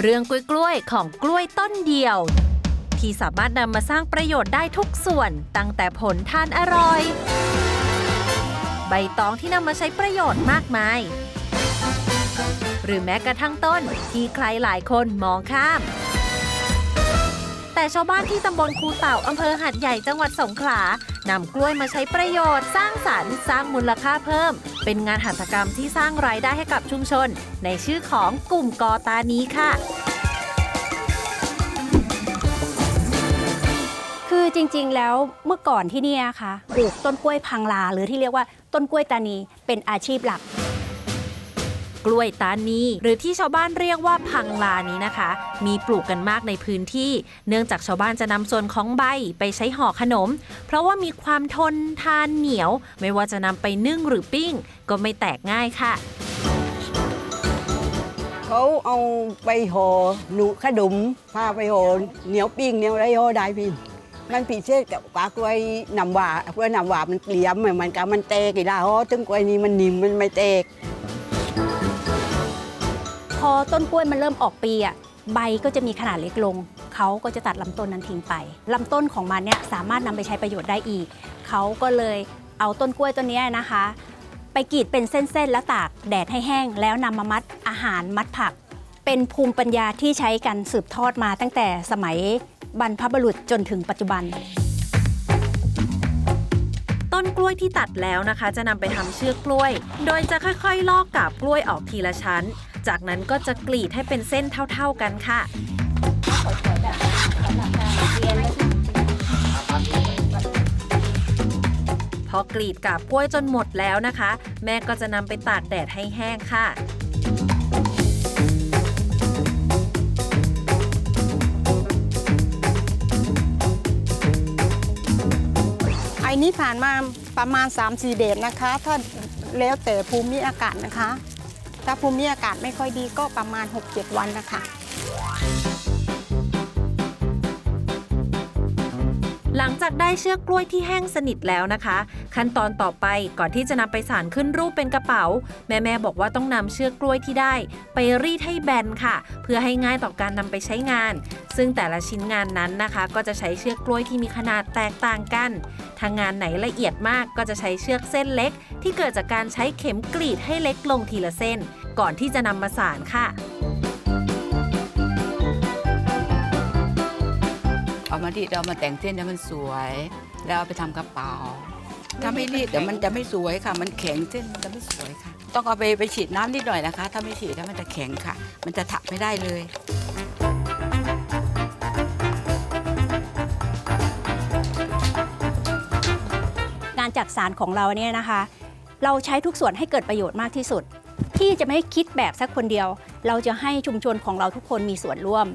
เรื่องกล้วยๆของกล้วยต้นเดียว ที่สามารถนำมาสร้างประโยชน์ได้ทุกส่วนตั้งแต่ผลทานอร่อย ใบตองที่นำมาใช้ประโยชน์มากมาย หรือแม้กระทั่งต้นที่ใครหลายคนมองข้าม แต่ชาวบ้านที่ตำบลคูเต่าอำเภอหัดใหญ่จังหวัดสงขลา นำกล้วยมาใช้ประโยชน์ สร้างสรรค์ สร้างมูลค่าเพิ่ม เป็นงานหัตถกรรมที่สร้างรายได้ให้กับชุมชน ในชื่อของกลุ่มกอตานี้ค่ะคือจริงๆ แล้วเมื่อก่อนที่นี่ยค่ะปลูกต้นกล้วยพังลา หรือที่เรียกว่าต้นกล้วยตานีเป็นอาชีพหลัก กล้วยตานีหรือที่ชาวบ้านเรียกว่าพังลานี้นะคะ มีปลูกกันมากในพื้นที่ เนื่องจากชาวบ้านจะนำส่วนของใบไปใช้ห่อขนม เพราะว่ามีความทนทานเหนียว ไม่ว่าจะนำไปนึ่งหรือปิ้ง ก็ไม่แตกง่ายค่ะเขาเอาไปห่อหนูขนมพาไปห่อเหนียวปิ้งเหนียวไรห่อได้พี่มันพิเศษกับปลากล้วยนำหวานกล้วยนำหวามันเกลี่ยมเหมือนมันกับมันเตกอีละห่อถึงกล้วยนี้มันนิ่มมันไม่เตก อต้นกล้วยมันเริ่มออกปีอะใบก็จะมีขนาดเล็กลง เขาก็จะตัดลำต้นนั้นทิ้งไปลำต้นของมันเนี่ยสามารถนำไปใช้ประโยชน์ได้อีก เขาก็เลยเอาต้นกล้วยต้นนี้นะคะ ไปกรีดเป็นเส้นๆ แล้วตากแดดให้แห้ง แล้วนำมามัดอาหารมัดผัก เป็นภูมิปัญญาที่ใช้กันสืบทอดมาตั้งแต่สมัยบรรพบุรุษจนถึงปัจจุบัน ต้นกล้วยที่ตัดแล้วนะคะ จะนำไปทำเชือกกล้วย โดยจะค่อยๆ ลอกกาบกล้วยออกทีละชั้น จากนั้นก็จะกรีดให้เป็นเส้นเท่า ๆกันค่ะพอกรีดกาบกล้วยจนหมดแล้วนะคะ แม่ก็จะนำไปตากแดดให้แห้งค่ะไอ้นี้ผ่านมาประมาณ 3-4 เดือนนะคะ ถ้าแล้วแต่ภูมิอากาศนะคะ ถ้าภูมิอากาศไม่ค่อยดีก็ประมาณ 6-7 วันนะคะ หลังจากได้เชือกกล้วยที่แห้งสนิทแล้วนะคะ ขั้นตอนต่อไปก่อนที่จะนำไปสานขึ้นรูปเป็นกระเป๋า แม่แม่บอกว่าต้องนำเชือกกล้วยที่ได้ ไปรีดให้แบนค่ะ เพื่อให้ง่ายต่อการนำไปใช้งาน ซึ่งแต่ละชิ้นงานนั้นนะคะ ก็จะใช้เชือกกล้วยที่มีขนาดแตกต่างกันถ้างานไหนละเอียดมากก็จะใช้เชือกเส้นเล็ก ที่เกิดจากการใช้เข็มกรีดให้เล็กลงทีละเส้น ก่อนที่จะนำมาสานค่ะ มารีดเอามาแต่งเส้นให้มันสวย แล้วเอาไปทำกระเป๋า ถ้าไม่รีดเดี๋ยวมันจะไม่สวยค่ะ มันแข็งเส้นมันจะไม่สวยค่ะ ต้องเอาไปไปฉีดน้ำนิดหน่อยนะคะ ถ้าไม่ฉีดแล้วมันจะแข็งค่ะ มันจะถักไม่ได้เลย งานจักสารของเราเนี่ยนะคะ เราใช้ทุกส่วนให้เกิดประโยชน์มากที่สุด ที่จะไม่คิดแบบสักคนเดียว เราจะให้ชุมชนของเราทุกคนมีส่วนร่วม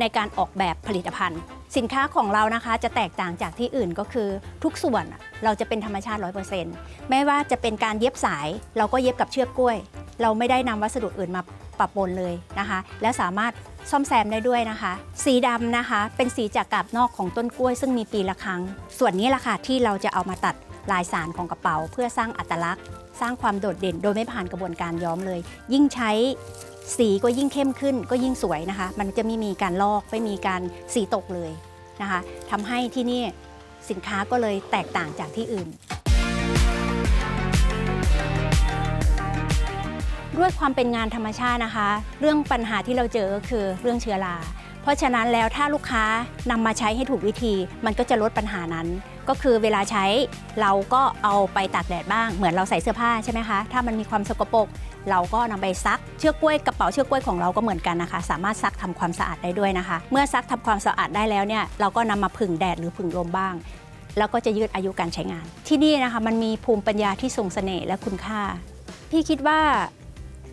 ในการออกแบบผลิตภัณฑ์ สินค้าของเรานะคะจะแตกต่างจากที่อื่นก็คือทุกส่วนเราจะเป็นธรรมชาติ 100%ไม่ว่าจะเป็นการเย็บสาย เราก็เย็บกับเชือกกล้วย เราไม่ได้นำวัสดุอื่นมาปะปนเลยนะคะ และสามารถซ่อมแซมได้ด้วยนะคะ สีดำนะคะ เป็นสีจากกาบนอกของต้นกล้วย ซึ่งมีปีละครั้ง ส่วนนี้แหละค่ะที่เราจะเอามาตัดลายสารของกระเป๋า เพื่อสร้างอัตลักษณ์ สร้างความโดดเด่นโดยไม่ผ่านกระบวนการย้อมเลย ยิ่งใช้ สีก็ยิ่งเข้มขึ้นก็ยิ่งสวยนะคะ มันจะไม่มีการลอกไม่มีการสีตกเลยนะคะทำให้ที่นี่สินค้าก็เลยแตกต่างจากที่อื่น ด้วยความเป็นงานธรรมชาตินะคะ เรื่องปัญหาที่เราเจอก็คือเรื่องเชื้อรา เพราะฉะนั้นแล้วถ้าลูกค้านำมาใช้ให้ถูกวิธี มันก็จะลดปัญหานั้น ก็คือเวลาใช้เราก็เอาไปตากแดดบ้าง เหมือนเราใส่เสื้อผ้าใช่ไหมคะ ถ้ามันมีความสกปรกเราก็นำไปซักเชือกกล้วยกระเป๋าเชือกกล้วยของเราก็เหมือนกันนะคะ สามารถซักทำความสะอาดได้ด้วยนะคะ เมื่อซักทำความสะอาดได้แล้วเนี่ยเราก็นำมาผึ่งแดดหรือผึ่งลมบ้าง แล้วก็จะยืดอายุการใช้งาน ที่นี่นะคะมันมีภูมิปัญญาที่ทรงเสน่ห์และคุณค่า พี่คิดว่า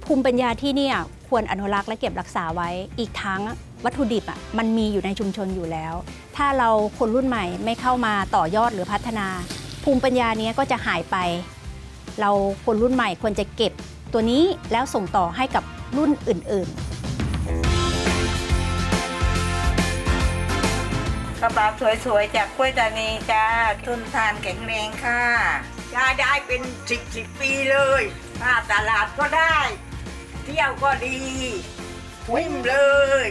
ภูมิปัญญาที่นี่ควรอนุรักษ์และเก็บรักษาไว้อีกทั้ง วัตถุดิบอะมันมีอยู่ในชุมชนอยู่แล้ว ถ้าเราคนรุ่นใหม่ไม่เข้ามาต่อยอดหรือพัฒนา ภูมิปัญญาเนี้ยก็จะหายไป เราคนรุ่นใหม่ควรจะเก็บตัวนี้แล้วส่งต่อให้กับรุ่นอื่น ๆกระเป๋าสวยๆ จากกล้วยตานีจ้าทุนทานแข็งแรงค่ะยายได้เป็นสิบสิบปีเลยถ้าตลาดก็ได้ เที่ยวก็ดีวิ่มเลย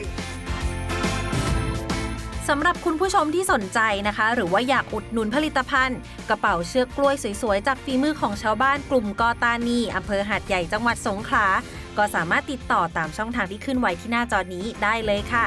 สำหรับคุณผู้ชมที่สนใจนะคะ หรือว่าอยากอุดหนุนผลิตภัณฑ์ กระเป๋าเชือกกล้วยสวยๆ จากฝีมือของชาวบ้านกลุ่มกอตานีอำเภอหาดใหญ่จังหวัดสงขลาก็สามารถติดต่อตามช่องทางที่ขึ้นไว้ที่หน้าจอนี้ได้เลยค่ะ